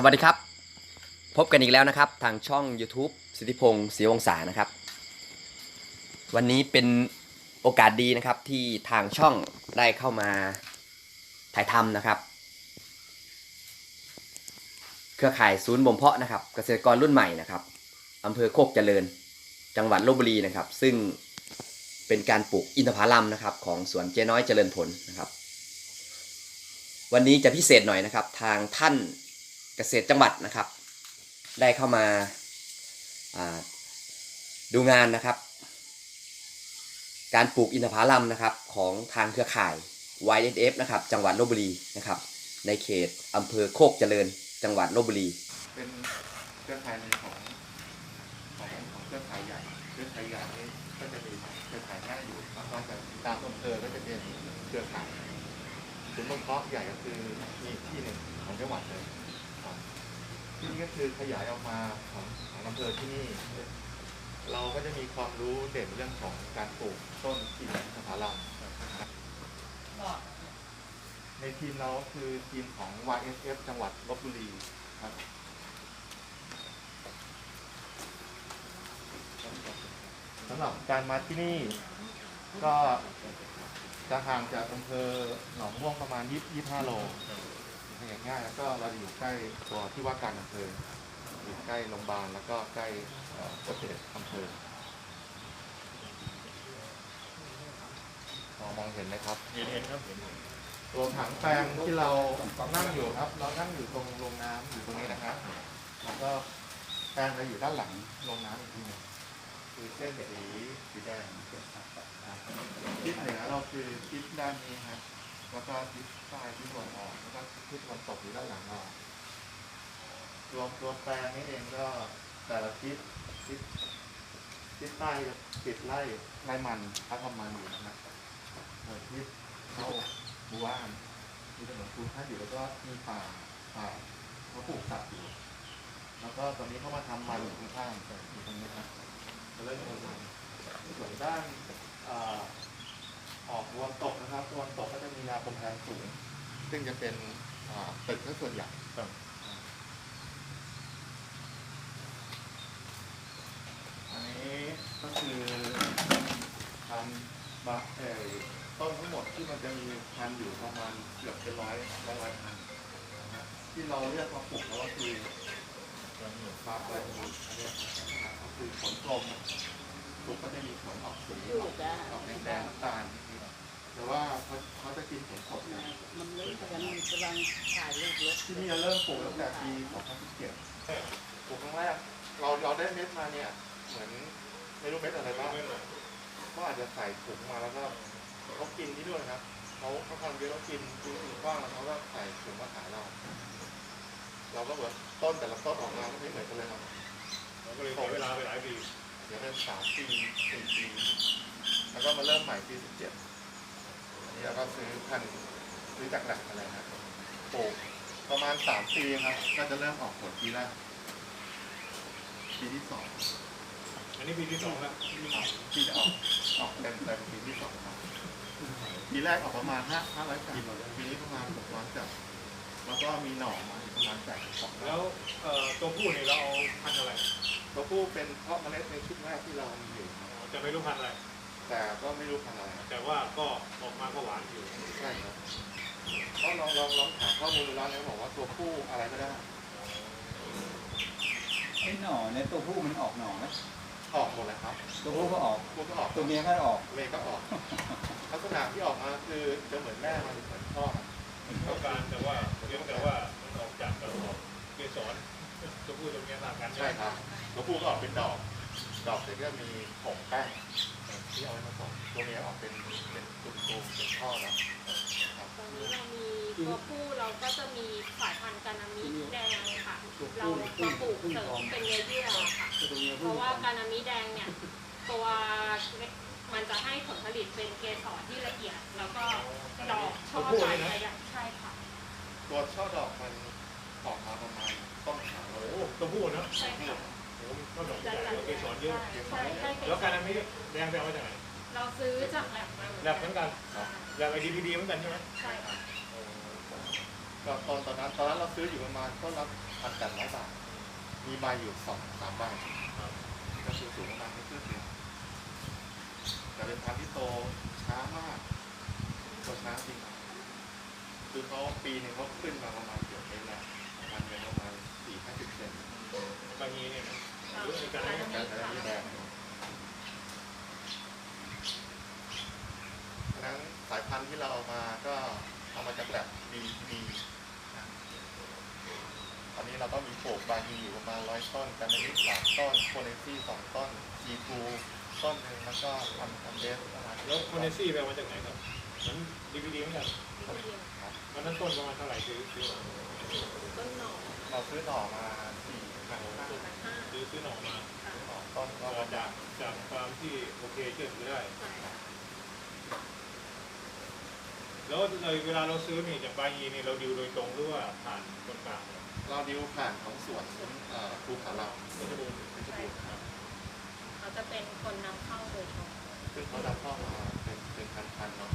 สวัสดีครับ พบกันอีกแล้วนะครับ ทางช่อง YouTube สิทธิพงศ์ศรีวงศานะครับ วันนี้เป็นโอกาสดีนะครับที่ทางช่องได้เข้ามาถ่ายทำนะครับ เครือข่ายศูนย์บ่มเพาะนะครับ เกษตรกรรุ่นใหม่นะครับอำเภอโคกเจริญ จังหวัดลบบุรีนะครับ ซึ่งเป็นการปลูกอินทผลัมนะครับ ของสวนเจ๊น้อยเจริญผลนะครับ วันนี้จะพิเศษหน่อยนะครับ ทางท่าน เกษตรจังหวัดนะครับ ได้เข้ามาาดูงานนะครับ การปลูกอินทผลัมนะครับของทางเครือข่าย YSF นะครับ จังหวัดลบบุรีนะครับ ในเขตอำเภอโคกเจริญ จังหวัดลบบุรี เป็นเครือข่ายหนึ่งของของของเครือข่ายใหญ่เครือข่ายใหญ่นี่ก็จะมีเครือข่ายแม่อยู่แล้วก็จะตามอำเภอก็จะเป็นเครือข่ายศูนย์บ่มเพาะใหญ่ก็คือมีที่หนึ่งของจังหวัดเลย ที่นี่ก็คือขยายออกมาของของอำเภอที่นี่ เราก็จะมีความรู้เด่นเรื่องของการปลูกต้นอินทผลัมในทีมเราก็คือทีมของ YSF จังหวัดลบบุรีครับสำหรับการมาที่นี่ก็จะห่างจากอำเภอหนองม่วงประมาณ 25 โล อย่างง่ายแล้วก็เราอยู่ใกล้ตัวที่ว่าการอำเภออยู่ใกล้โรงพยาบาลแล้วก็ใกล้เอ่อเกษตรอำเภอพอมองเห็นไหมครับ เห็นเห็นครับเห็นตัวถังแปลงที่เรานั่งอยู่ครับ เรานั่งอยู่ตรงโรงน้ำอยู่ตรงนี้นะครับแล้วก็แปลงเราอยู่ด้านหลังโรงน้ำอีกทีหนึงคือเส้นสีสีแดงทิศเหนือเราคือทิศด้านนี้ครับ แล้วก็ทิศใต้ทิศตะวันออกแล้วก็ทิศตะวันตกอยู่ด้านหลังเรารวมตัวแปลงนี้เองก็แต่ละทิศทิศทิศใต้จะติดไร่ไร่มันพัดทำมันอยู่นะครับทิศเข้าหมู่บ้านมีถนนคูนข้าอยู่แล้วก็มีป่าป่าเขาปลูกสัตว์อยู่ แล้วก็ตอนนี้เขามาทำมันอยู่ข้างๆอยู่ตรงนี้ครับเริ่มทำมันส่วนด้านอ่า ออกตะวันตกนะครับตะวันตกก็จะมีแนวกำแพงสูง ซึ่งจะเป็นอ่าตึกซะส่วนใหญ่ครับอันนี้ก็คือทำบะเอ่อต้นทั้งหมดที่มันจะมีพันธุ์อยู่ประมาณเกือบเป็นร้อยร้อยร้อยพันธุ์นะฮะที่เราเรียกมาปลูกแล้วก็คือฟ้าเปิดอันเนี้ยนะครับก็คือผลกลมปลูกก็จะมีผลออกสีออกออกแดงๆ ที่นี่เราเริ่มปลูกตั้งแต่ปี2017ปลูกครั้งแรกเราเราได้เม็ดมาเนี่ย เหมือนไม่รู้เม็ดอะไรบ้างก็อาจจะใส่ถุงมาแล้วก็เขากินที่ด้วยนะครับเขาเขาทำเยอะเขากินกินถึงกว้างแล้วเขาก็ใส่ถุงมาขายเรา เราก็แบบต้นแต่ละต้นออกมาก็ไม่เหมือนกันเลยครับเราก็เลยใช้เวลาไปหลายปีเดี๋ยวเป็นสามปีสี่ปีแล้วก็มาเริ่มใหม่ปีสิบเจ็ดอันนี้เราก็ซื้อพันธุ์ซื้อจากแหล่งอะไรนะปลูก ประมาณสามปีครับ ก็จะเริ่มออกผลปีแรกปีที่สองอันนี้ปีที่สองแล้วครับที่จะออกออกเต็มเต็มปีที่สองครับปีแรกออกประมาณห้าห้าร้อยจับปีนี้ประมาณหกร้อยจับแล้วก็มีหน่อมาอีกประมาณแปดสิบสองแล้วเอ่อตัวผู้เนี่ยเราเอาพันธุ์อะไร ตัวผู้เป็นเพาะเมล็ดในชุดแรกที่เรามีอยู่ครับจะไม่รู้พันธุ์อะไร แต่ก็ไม่รู้พันธุ์อะไรครับแต่ว่าก็ออกมาก็หวานอยู่ใช่ครับ ก็ลองลองลองถามข้อมูลดูแล้วเนี่ยบอกว่าตัวผู้อะไรก็ได้ไอ้หน่อเนี่ยตัวผู้มันออกหน่อไหมออกหมดเลยครับตัวผู้ก็ออกผู้ก็ออกตัวเมียก็ออกเมย์ก็ออกลักษณะที่ออกมาคือจะเหมือนแม่มันเหมือนพ่อมันเท่ากันแต่ว่าเพียงแต่ว่ามันออกจากกระบอกเกสรตัวผู้ตัวเมียต่างกันใช่ครับตัวผู้ก็ออกเป็นดอก ดอกเสร็จก็มีผงแป้ง ที่เอาไว้ผสมตัวเมียออกเป็นเป็นตุ่มๆเป็นท่อแล้วครับตอนนี้เรามีตัวผู้เราก็จะมีสายพันธุ์กานามิแดงค่ะ เรามาปลูกเสริมเป็นเนื้อเยื่อค่ะ เพราะว่ากานามิแดงเนี่ยตัวมันจะให้ผลผลิตเป็นเกสรที่ละเอียด แล้วก็ดอกช่อใหญ่ระยะใช่ค่ะ ตัวช่อดอกมันออกมาประมาณต้นขาโอ้โหตัวผู้นะใช่ค่ะโอ้โห ก็ดอกใจะญ่จะแล้วเยอะใช่ใช่เกแล้วการรอันนี้แดงไปเอามาจากไหนเราซื้อจากแลบมาแลบเหมือนกันแลบไอดีพีดีเหมือนกันใช่ไหมใช่ค่ะก็ตอนตอนนั้นตอนนั้นเราซื้ออยู่ประมาณต้นละพันแปดร้อยบาท มีใบอยู่สองสามใบก็คือสูงประมาณไม่ขึ้นเนี่ยแต่เป็นพันที่โตช้ามากโตช้าจริงคือเขาปีหนึ่งเขาขึ้นมาประมาณเกือบเมตรแล้วพันเป็นประมาณสี่ห้าสิบเซน ดงฉะนั้นสายพันธุ์ที่เราเอามาก็เอามาจากแลบดีดีนะตอนนี้เราก็มีปลูกบาฮีอยู่ประมาณร้อยต้นกันนิดสามต้นโคเนซี่สองต้นจีทูต้นหนึ่งแล้วก็พันพันเดสประมาณแล้วคนในซี่ไปเอามาจากไหนครับมันดีวีดีเหมือนกันครับมันนั้นต้นประมาณเท่าไหร่ซื้อซื้อมาต้นหน่อเราซื้อหน่อมา สี่พันห้าสี่พันห้าซื้อซื้อหน่อมาค่ะหน่อต้นก็ก็จากจากความที่โอเคเชื่อถือได้ใช่ค่ะแล้วเลยเวลาเราซื้อนี่จากบางยีนี่เราดิวโดยตรงหรือว่าผ่านคนกลางเนี่ยเราดิวผ่านของสวนเอ่อภูเขาเราก็จะดูใช่ค่ะเขาจะเป็นคนนำเข้าโดยตรงซึ่งเขานำเข้ามาเป็นเป็นพันๆเนาะ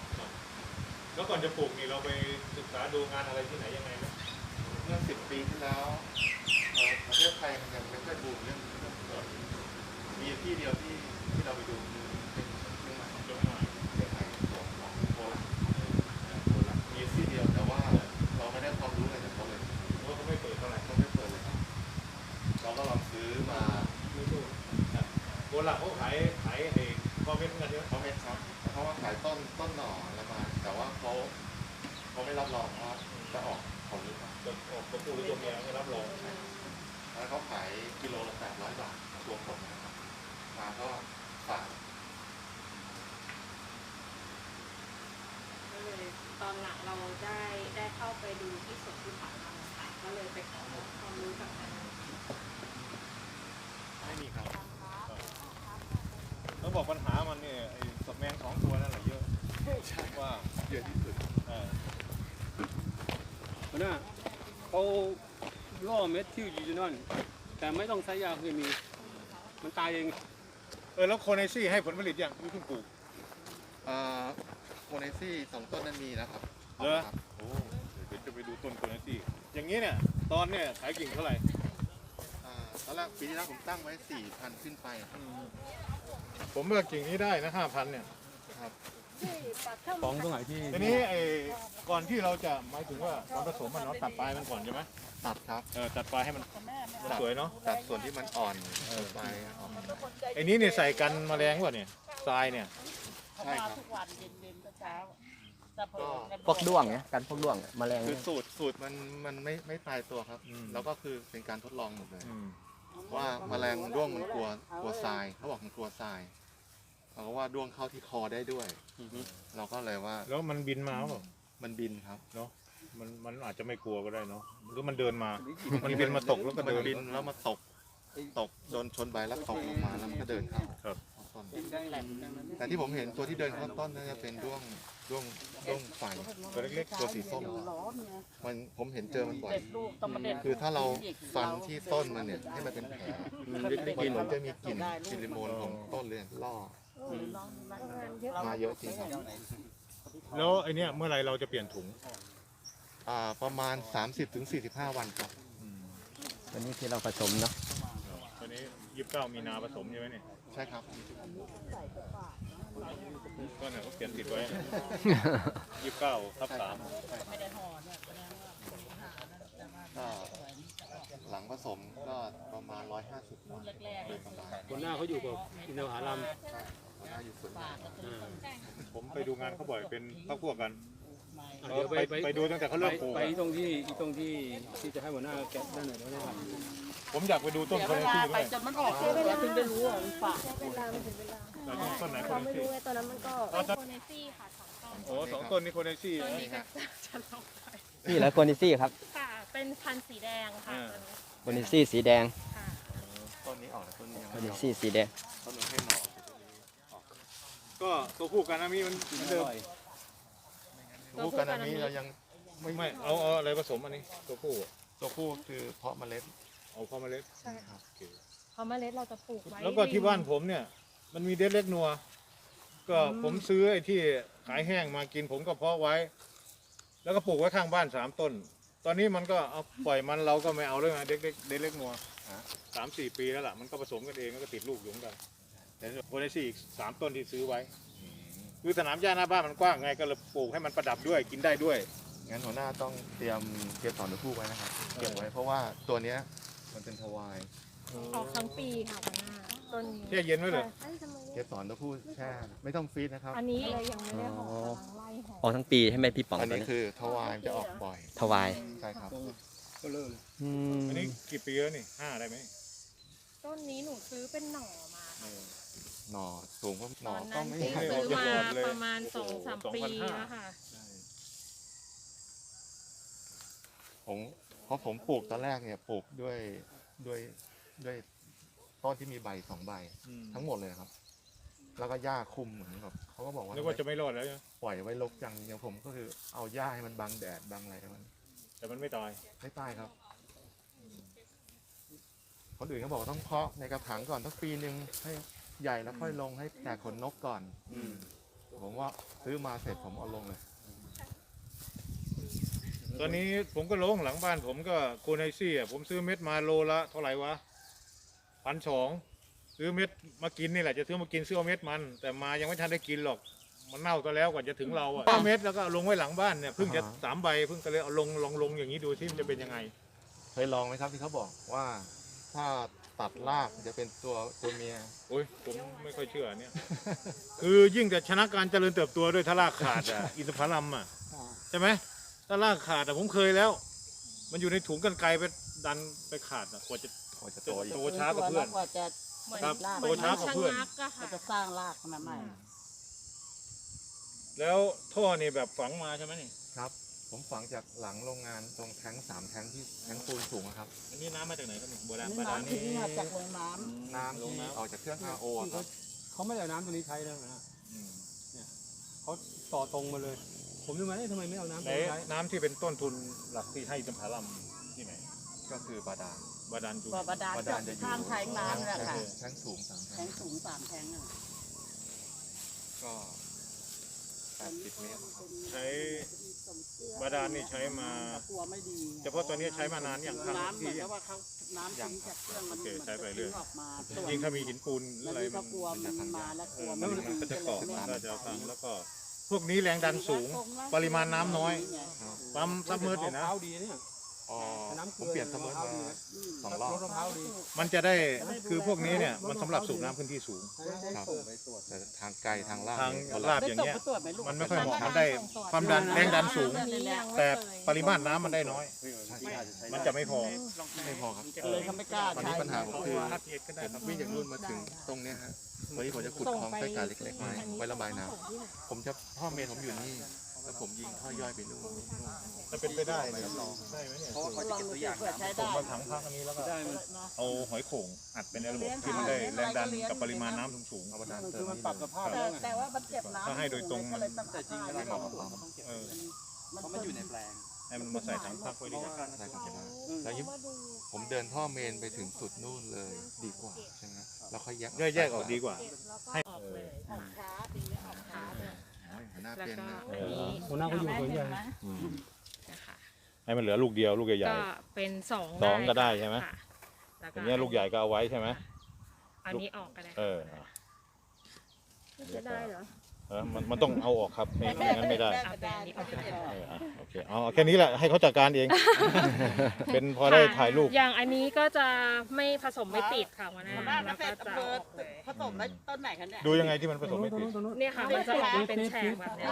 แล้วก่อนจะปลูกนี่เราไปศึกษาดูงานอะไรที่ไหนยังไงไหมเมื่อสิบปีที่แล้วเอ่อ ประเทศไทยมันยังไม่ค่อยบูมเรื่องเรื่องสวนมีที่เดียวที่ที่เราไปดูคือเป็นเชียงใหม่จงหน่เชียงใหม่สวนของโคราชโคราชมีที่เดียวแต่ว่าเราไม่ได้ความรู้อะไรจากเขาเลยเพราะเขาไม่เปิดเท่าไหร่เขาไม่เปิดเลยครับเราก็ลองซื้อมาไม่สู้โบราณเขาขายขายไอ้คอมเมนต์กันใช่ไหมเขาเม็ดครับเพราะว่าขายต้นต้นหน่อแล้วมาแต่ว่าเขาเขาไม่รับรองว่าจะออกผลหรือเปล่าจะออกตัวผู้หรือตัวเมียไม่รับรอง แล้วเขาขายกิโลละแปดร้อยบาทรวมผลนะครับ มาก็ฝากก็เลยตอนหลังเราได้ได้เข้าไปดูที่สวนที่ผ่านมาค่ะก็เลยไปขอความรู้จากนั้นไม่มีครับแล้วบอกปัญหามันเนี่ยไอ้สับแมงสองตัวนั่นแหละเยอะใช่ว่าเยอะที่สุดเออหัวหน้าเขา ล่อเม็ดที่อยู่นั่นแต่ไม่ต้องใช้ยาเคมี มันตายเอง เออแล้วโคเนซี่ให้ผลผลิตยังที่เพิ่งปลูก อ่าโคเนซี่สองต้นนั้นมีนะครับเหรอ ครับโอ้เดี๋ยวจะไปดูต้นโคเนซี่ อย่างนี้เนี่ยตอนเนี่ยขายกิ่งเท่าไหร่อ่าตอนแรกปีที่แล้วผมตั้งไว้สี่พันขึ้นไปครับผมเลือกกิ่งนี้ได้นะห้าพันเนี่ยครับฟองตรงไหนที่ทีนี้ไอ้ ก่อนที่เราจะหมายถึงว่าตอนผสมมันเราตัดปลายมันก่อนใช่ไหมตัดครับ เออตัดปลายให้มันมันสวยเนาะตัดส่วนที่มันอ่อนไปออกไอ้นี้เนี่ยใส่กันแมลงป่ะเนี่ยทรายเนี่ย ใช่ครับ ทุกวันเย็นๆก็เช้าจะเปิดกันพวกด้วงเนี่ยกันพวกด้วงแมลงคือสูตรสูตรมันมันไม่ไม่ตายตัวครับอืม แล้วก็คือเป็นการทดลองหมดเลย อืมว่าแมลงด้วงมันกลัวกลัวทรายเขาบอกมันกลัวทรายเราก็ว่าด้วงเข้าที่คอได้ด้วย เราก็เลยว่าแล้วมันบินมาเปล่า มันบินครับเนาะมันมันอาจจะไม่กลัวก็ได้เนาะหรือมันเดินมา มันบินมาตกแล้วก็มันเดิน บินแล้วมาตก ตกโดนชนใบแล้วตกลงมาแล้วมันก็เดินเข้าครับเข้าต้นแต่ที่ผมเห็นตัวที่เดินเข้าต้นน่าจะเป็นด้วงด้วงด้วงไฟตัวเล็กตัวสีส้มร้อนไงมันผมเห็นเจอมันบ่อยเด็ดลูกต้องมาเด็ดคือถ้าเราฟันที่ต้นมันเนี่ยให้มันเป็นแผลมันเหมือนจะมีกลิ่นซิลิโมนของต้นเลยล่อมาเยอะจริงครับๆ แล้วไอเนี้ยเมื่อไหรเราจะเปลี่ยนถุงอ่าประมาณ 30-45 วันครับ วันนี้ที่เราผสมเนาะตอนนี้ยี่สิบเก้ามีนาผสมใช่ไหมเนี่ยใช่ครับ ก็เนี่ยเขาเขียนติดไว้ยี่สิบเก้าทับสามก็หลังผสมก็ประมาณ 150วันโดยประมาณหัวหน้าเขาอยู่กับอินทผลัมหัวห น้าอยู่ส่วนใหญ่อ่าผมไปดูงานเขาบ่อยเป็นพักพวกกันอะเดี๋ยวไปไปไปดูตั้งแต่เขาเริ่มปลูกไปอะตรงที่อีตรงที่ที่จะให้หัวหน้าแกะนั่นหน่อยได้ไหมครับผมอยากไปดูต้นเสียโคเวเนลาซี่ไปด้วยจนมันออกแล้วถึงได้รู้ว่ามันฝากแล้วต้นไหนโคเราเนไม่ซี่รู้ไงตอนนั้นมันก็อ๋อต้นโคเนซี่ค่ะสองต้นโอ้สองต้นนี้โคเนซี่ต้นนะนี้ก็จะลงไปนี่แล้วโคนิซี่ครับค่ะ เป็นพันธุ์สีแดงค่ะอ่าตัวนี้โคนิซี่สีแดงค่ะ ต้นนี้ออกแล้วต้นนี้ยังโคไม่นิออกซี่สีแดงต้นนี้ให้หน่อ ก็ตัวผู้กันนะมีมันเหมือนเดิมลูกกันอันนี้เรายังไม่ไม่เอาเอาอะไรผสมอันนี้ ตัวผู้อะตัวผู้คือเพาะเมล็ดเอาเข้ามาเล็กใช่ค่ะโอเคเพราะเมล็ดเราจะปลูกไว้แล้วก็ที่บ้านผมเนี่ย มันมีเด็ดเล็กนัว ก็ผมซื้อไอ้ที่ขายแห้งมากินผมก็เพาะไว้ แล้วก็ปลูกไว้ข้างบ้านสามต้น ตอนนี้มันก็เอาปล่อยมันเราก็ไม่เอาเลยไงเด็กเด็กเด็กเล็กงัวสามสี่ปีแล้วล่ะมันก็ผสมกันเองแล้วก็ติดลูกอยู่เหมือนกัน แต่โคเนซี่อีกสามต้นที่ซื้อไว้ คือสนามหญ้าหน้าบ้านมันกว้างไงก็เลยปลูกให้มันประดับด้วยกินได้ด้วย งั้นหัวหน้าต้องเตรียมเก็บสอนตัวผู้ไว้นะครับ เก็บไว้เพราะว่าตัวเนี้ยมันเป็นทวาย ออกทั้งปีค่ะหัวหน้าต้นนี้แช่เย็นไว้เลยเก็บสอนตัวผู้แช่ไม่ต้องฟีดนะครับ อันนี้เลยยังไม่ได้ห่อกำลังไล่ห่อออกทั้งปีใช่ไหมพี่ป๋องอันตัวนี้นี้คือทวายมันจะออกบ่อย ถวายใช่ครับ ก็เลิกเลยอืมอันนี้กี่ปีแล้วนี่ห้าได้ไหมต้นนี้หนูซื้อเป็นหน่อมาค่ะ หน่อสูงก็หตน่ออนก็นั้นไม่ที่ใหญ่ซื้อมาเลยประมาณสองสามปีแล้วค่ะผมเพราะผมปลูกตอนแรกเนี่ยปลูกด้วยด้วยด้วยต้นที่มีใบสองใบทั้งหมดเลยครับ แล้วก็หญ้าคุมเหมือนแบบเขาก็บอกว่านึกว่าจะไม่รอดแล้วใช่ไหมปล่อยไว้รกจังอย่างผมก็คือเอาหญ้าให้มันบังแดดบังอะไรให้มันแต่มันไม่ตาย ไม่ตายครับคนอื่นเขาบอกว่าต้องเพาะในกระถางก่อนสักปีหนึ่งให้ ใหญ่แล้วค่อยลงให้แตกขนนกก่อนผมว่าซื้อมาเสร็จผมเอาลงเลย ตอนนี้ผมก็ลงหลังบ้านผมก็โคไนซี่อะผมซื้อเม็ดมาโลละเท่าไหร่วะพันสองซื้อเม็ดมากินนี่แหละจะซื้อมากินซื้อเอาเม็ดมัน แต่มายังไม่ทันได้กินหรอก มันเน่าก็แล้วกว่าจะถึงเราอะเอาเม็ดแล้วก็เอาลงไว้หลังบ้านเนี่ยเพิ่งจะอ่าฮะ สามใบเพิ่งก็เลยเอาลงลองลงอย่างนี้ดูที่มันจะเป็นยังไง เคยลองไหมครับที่เขาบอกว่า ถ้า ตัดรากจะเป็นตัวตัวเมีย โอ้ยผมไม่ค่อยเชื่อเนี่ย คือยิ่งแต่ชนะการเจริญเติบโตด้วยถ้ารากขาดอะอินทผลัมอะใช่ไหมถ้ารากขาดอะผมเคยแล้ว มันอยู่ในถุงกันไกลไปดันไปขาดอะกว่าจะกว่าจะจะโตอีก โตช้ากว่าเพื่อน กว่าจะเหมือนครับเหมือนโตช้ากว่าเพื่อน ชะงักอะกว่าค่ะจะสร้างรากขึ้นมาใหม่แล้วท่อนี่แบบฝังมาใช่ไหมนี่ครับ ผมฝังจากหลังโรงงานตรงแท้งสามแท้งที่แท้งปูนสูงอะครับ อันนี้น้ำมาจากไหนครับนี่โบราณนี่บาดาลน้ำนี่ทิ้งมาจากโรงน้น้ำที่ออกจากเครื่อง RO อะครับเขาไม่ได้เอาน้ำตัวนี้ใช้แล้วนะอืมเขาต่อตรงมาเลย ผมนึกว่าเอ๊ะทำไมไม่เอาน้ำไหนตัวนี้ใช้น้ำที่เป็นต้นทุนหลักที่ให้อินทผลัมที่ไหนก็คือบาดาลบาดาลจุบ่อบาดาลบาจาดากลจะอยู่ข้างแทงน้ำแหละค่ะแท้งสูงสามแทแท้งงสูงสามแทงอะก็ แปดสิบเมตร ใช้บาดาลนี่ใช้มากลัวไม่ดีเฉพาะตัวนี้ใช้มานานยังครับน้ำเหมืที่อนกับว่าเขาน้ำทิ้งจากเครื่องมันโอเคมันใช้ไปจะเรื่ทิ้อยงออกมาตรวจยิ่งถ้ามีหินปูนแล้วอะไรนี่มัก็นกลัวมันมาแล้วกลัวแล้วมันดีก็จะเกาะลยก็จะเอาทางแล้วก็ พวกนี้แรงดันสูง ปริมาณน้ำน้อย ปั๊มซับเมอร์เนี่ยนะมะพร้าวดีเนี่ย อ๋อน้ำเกผลืมเปลี่ยนเสมอมาสองรอบมะพร้าวดีมันจะได้คือพวกนี้เนี่ยมันสำหรับสูบน้ำพื้นที่สูง ครับแต่ทางไกลทางลาดทางเนี่ยคนลาละดอย่างเงี้ยได้ส่งไปตรวจไหมลูกมันไม่ค่อยเหมาะมันได้ความดันแรงดันสูงอันนี้ยังไม่แต่เคยปริมาตรน้ำมันได้น้อย มันจะไม่พอ ไม่พอครับเลยเขาไม่กล้าวันใช้นี้ปัญหาผมคือคัดเอ็ดก็ได้ผมวิ่งจากนู่นมาถึงตรงเนี้ยฮะวันนี้ผมจะขุดคลองไส้กาเล็กๆไว้ไว้ระบายน้ำผมจะพ่อเมนผมอยู่นี่ แล้วผมยิงท่อย่อยไปนู่นจะเป็นไปได้ไหมใช่ไหมเนี่ยลองดูสิเผื่อใช้ผมได้มาถังพักอันนี้แล้วก็ได้มันเอาหอยโข่งอัดไปในระบบที่มันได้แรงดันกับปริมาณน้ำสูงเอาประดานเติคืมอมันนิดปรับนึสงภาพแต่แล้วไงแต่ว่ามันเก็บน้ำถ้าให้โดยตรงมันก็เลยต้องแต่จริงตัดไม่เหมาะกับผ้าเขาๆเออเพราะมันอยู่ในแปลงให้มันมาใส่ถังพักไว้ดีกว่าใช่ครับแล้วยิ่งผมเดินท่อเมนไปถึงสุดนู่นเลยดีกว่าใช่ไหมแล้วค่อยแยกย่อยแยกออกดีกว่าให้ออกเลยออกช้าปี หัวหน้าแล้วเป็นก็นะอันนี้หัวหน้าเขาอยู่สวนใหญ่นะคะให้มันเหลือลูกเดียวลูกใหญ่ ก็เป็นสองสองก็ได้ใช่ไหม ค่ะแล้วๆอย่างเงี้ยลูกใหญ่ก็เอาไว้ใช่ไหม อันนี้ออกก็ได้เอออะจะได้เหรอ เออมันมันต้องเอาออกครับไม่ไม่งั้นไม่ได้เอาไปอันนี้ออกก็ได้เอออะโอเคเอาแค่นี้แหละให้เขาจัดการเอง เป็นพอได้ถ่ายรูป อย่างอันนี้ก็จะไม่ผสมไม่ติดค่ะวันนั้นหัวหน้าเกแล้วษก็ตรจะอำเภอออกเลยผสมไว้ต้นไหนคะเนี่ยดูยังไงที่มันผสมไม่ติด เนี่ยค่ะมันจะออกมาเป็นแฉกแบบเนี้ย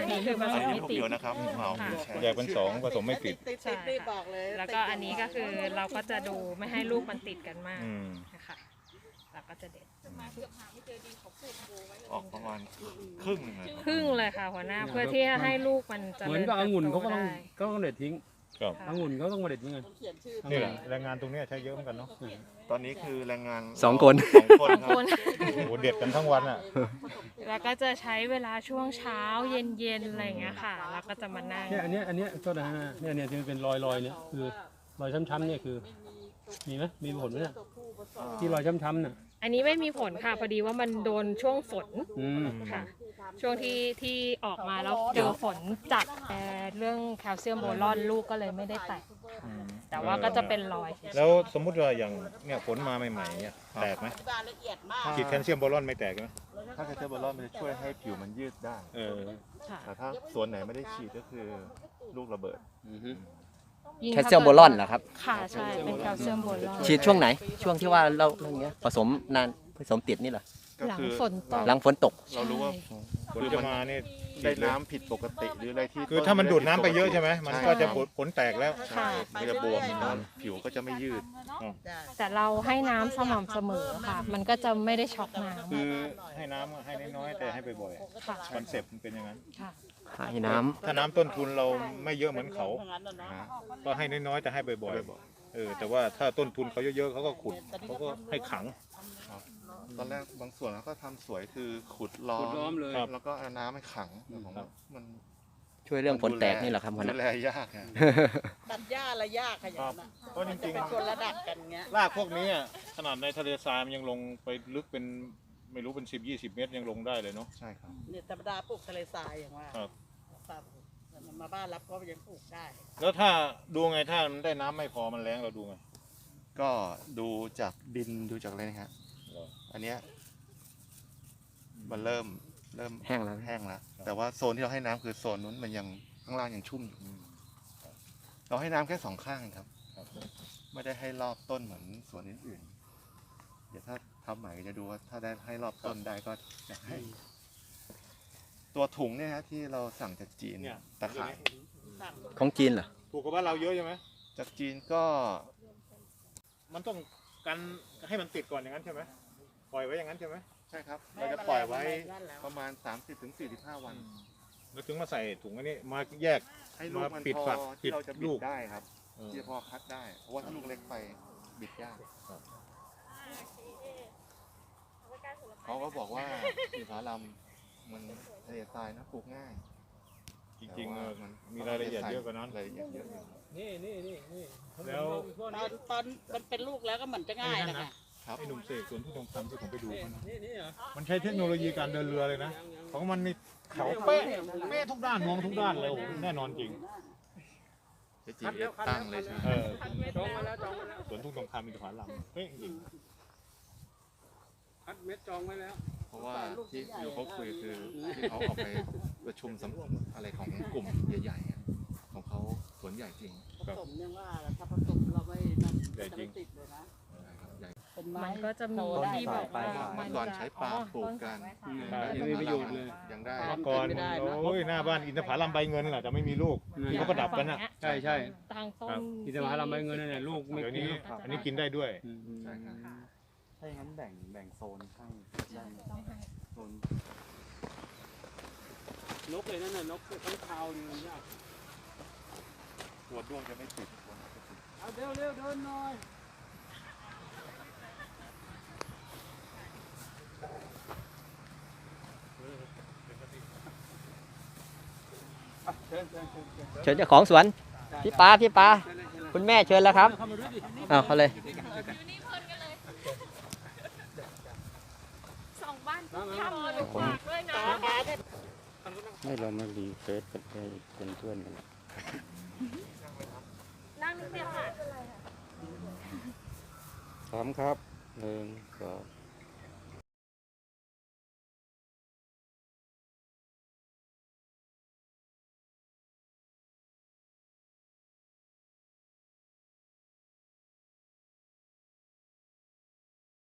อันนี้คือผสมไม่ติดเดียวนะครับเหมาค่ะ แยกเป็นสองผสมไม่ติด ติดติดติดบอกเลยแล้วก็อันนี้ก็คือเราก็จะดูไม่ให้ลูกมันติดกันมากอืม นะคะ แล้วก็จะเด็ดออกประมาณครึ่งหนึงเลยครึ่งเลยค่ะหัวหน้าเพื่อที่จะให้ลูกมันเจะเหมือนกับองุ่นเขาก็ต้องก็ต้องเด็ดทิ้งครับ องุ่นเขาต้องมาเด็ดทิ้งไง เขียนชื่อนี่แหละแรงงานตรงเนี้ยใช้เยอะเหมือนกันเนาะตอนนี้คือแรงงานสองคน สองคนครับคนโอ้โหเด็ดกันทั้งวันอะ แล้วก็จะใช้เวลาช่วงเช้าเย็นๆอะไรอย่างเงี้ยค่ะ แล้วก็จะมานั่ง เนี่ยอันเนี้ยอันเนี้ยโทษนะฮะเนี่ยเนี่ยที่มันเป็นรอยรอยเนี่ยคือรอยช้ำๆเนี่ยคือ มีไหมมีผลไหมเนี่ยที่รอยช้ำๆน่ะ อันนี้ไม่มีผลค่ะ พอดีว่ามันโดนช่วงฝนอืม ค่ะ ช่วงที่ที่ออกมาแล้วเจอฝนจัดเอ่อเรื่องแคลเซียมโบรอนลูกก็เลยไม่ได้แตกแต่ว่าก็จะเป็นรอย แล้วสมมุติว่าอย่างเนี่ยฝนมาใหม่ๆเนี่ยแตกไหมรายละเอียดมากฉีดแคลเซียมโบรอนไม่แตกไหมถ้าแคลเซียมบอลลอนมันจะช่วยให้ผิวมันยืดได้ เออ ค่ะ แต่ถ้าส่วนไหนไม่ได้ฉีดก็คือลูกระเบิด ยิ่งแคลเซียมโบรอนเหรอครับ ค่ะใช่เป็นแคลเซียมโบรอนฉีดช่วงไหน ช่วงที่ว่าเราเราอย่างเงี้ยผสมนานผสมติดนี่เหรอก็หลังคือฝนตกหลังฝนตก เรารู้ว่าฝนจะมาเนี่ย ได้น้ำผิดปกติหรืออะไรที่คือถ้ามันดูดน้ำไปเยอะใช่ไหมมันก็จะผลแตกแล้ว ใช่มันจะบวมแล้วผิวก็จะไม่ยืดแต่เราให้น้ำสม่ำเสมอค่ะ มันก็จะไม่ได้ช็อกน้คือให้น้ำให้น้อยๆแต่ให้บ่อยำค่ะๆคอนเซ็ปต์มันเป็นอย่างนั้น ค่ะให้น้ำ ถ้าน้ำต้นทุนเราไม่เยอะเหมือนเขาอย่างนั้นน่ะเนาะก็ให้น้อยๆแต่ให้บ่อยๆเออแต่ว่าถ้าต้นทุนเขาเยอะๆเขาก็ขุดเขาก็ให้ขัง ตอนแรกบางส่วนเขาก็ทำสวยคือขุดล้อขุดล้อมเลย แล้วก็เอาน้ำให้ขังแต่ผมว่ามันช่วยเรื่องฝนแตกนี่เหรอครับหัวหดูน้าแลยากอะตัดหญ้าอะไรยากขยันน่ะเพราะจมันจะริงเป็นคนระดับกันเงี้ย ๆรากพวกนี้อะขนาดในทะเลทรายมันยังลงไปลึกเป็นไม่รู้เป็นสิบยี่สิบเมตรยังลงได้เลยเนาะ ใช่ครับ เนี่ยธรรมดาปลูกทะเลทรายอย่างว่าครับ ครับมาบ้านรับก็ยังปลูกได้แล้วถ้าดูไงถ้ามันได้น้ำไม่พอมันแรงเราดูไงก็ดูจากดินดูจากอะไรนะฮะเหร ออันเนี้ยมันเริ่มเริ่มแห้งแล้ว แห้งแล้ว แต่ว่าโซนที่เราให้น้ำคือโซนนู้นมันยังข้างล่างยังชุ่มอยู่ เราให้น้ำแค่สองข้างครับไม่ได้ให้รอบต้นเหมือนสวนอื่นๆ เดี๋ยวถ้าทำใหม่จะดูว่าถ้าได้ให้รอบต้นได้ก็จะให้ ตัวถุงเนี่ยฮะที่เราสั่งจากจีนเนี่ยตะข่าย ของจีนเหรอ ถูกกับบ้านเราเยอะใช่ไหมจากจีนก็มันต้องกันให้มันติดก่อนอย่างนั้นใช่ไหม ปล่อยไว้อย่างนั้นใช่ไหมใช่ครับ เราจะปล่อยไว้ประมาณ 30-45วัน แล้วถึงมาใส่ถุงอันนี้มาแยก ให้ลูกมันมาปิดพอฝักปิที่ดเราจะบิลูดกได้ครับเออ ที่จะพอคัดได้ เพราะว่าถ้าลูกเล็กไปบิดยากเขาก็บอกว่าสีฟ้าลำมันทะเลทรายนะปลูกง่ายจริงๆแต่เอว่าอมีรายละเอียดเยอะกว่านั้น รายละเอียดเยอะอยู่ นี่นี่นี่นี่แล้ว ตอนตอนมันเป็นลูกแล้วก็เหมือนจะง่ายนะคะ ครับไอ้หนุ่มเสกสวนที่ทองคำที่ผมไปดูเขานะนี่นี่เหรอมันใช้เทคโนโลยีการเดินเรือเลยนะ ของมันนี่เขาเป๊ะเป๊ะทุกด้านมองทุกด้านเลยโอ้โหแน่นอนจริงเจ๊จีเอสตั้งเลยใช่ไหมเออจองมาแล้วจองมาแล้วสวนทุ่งทองคำมีสะพานลำเป๊ะจริง คัดเม็ดจองไว้แล้ว เพราะว่าที่อยู่เขาคุยคือที่เขาออกไปประชุมสำอะไรของกลุ่มใหญ่ๆอะของเขาสวนใหญ่จริง ผสมยังว่าถ้าผสมเราไม่นั่นจะไม่ติดเลยนะนะครับใหญ่ เป็นไม้ มันก็จะมีที่บอกว่าเมื่อก่อนใช้ปาล์มปลูกกันยังมีประโยชน์เลย ยังได้ เมื่อก่อนโอ้ยหน้าบ้านอินทผลัมใบเงินแหละแต่ไม่มีลูกที่เขาก็ดับกันอะ ใช่ใช่ทางต้นที่จะมาทำใบเงินนั่นแหละลูกไม่เดี๋ยวกินนี้ลูกอันนี้กินได้ด้วยอืมใช่ครับถ้าอย่างนั้นแบ่งแบ่งโซนข้างโซนนกเลยนั่นน่ะนกทั้งคราวนี่มันยากตัวด้วงจะไม่ติดตัวนั้นจะติดเอาเร็วเร็วเดินหน่อย เชิญเจ้าของสวนพี่ปาพี่ปาคุณแม่เชิญแล้วครับเข้ามาด้วยดิอ้าวเขาเลยสองบ้านทุกทำเลยฝากด้วยนะไม่เรามารีเฟซกันได้เป็นเพื่อนกันนั่งนิดเดียวค่ะพร้อมครับหนึ่งสอง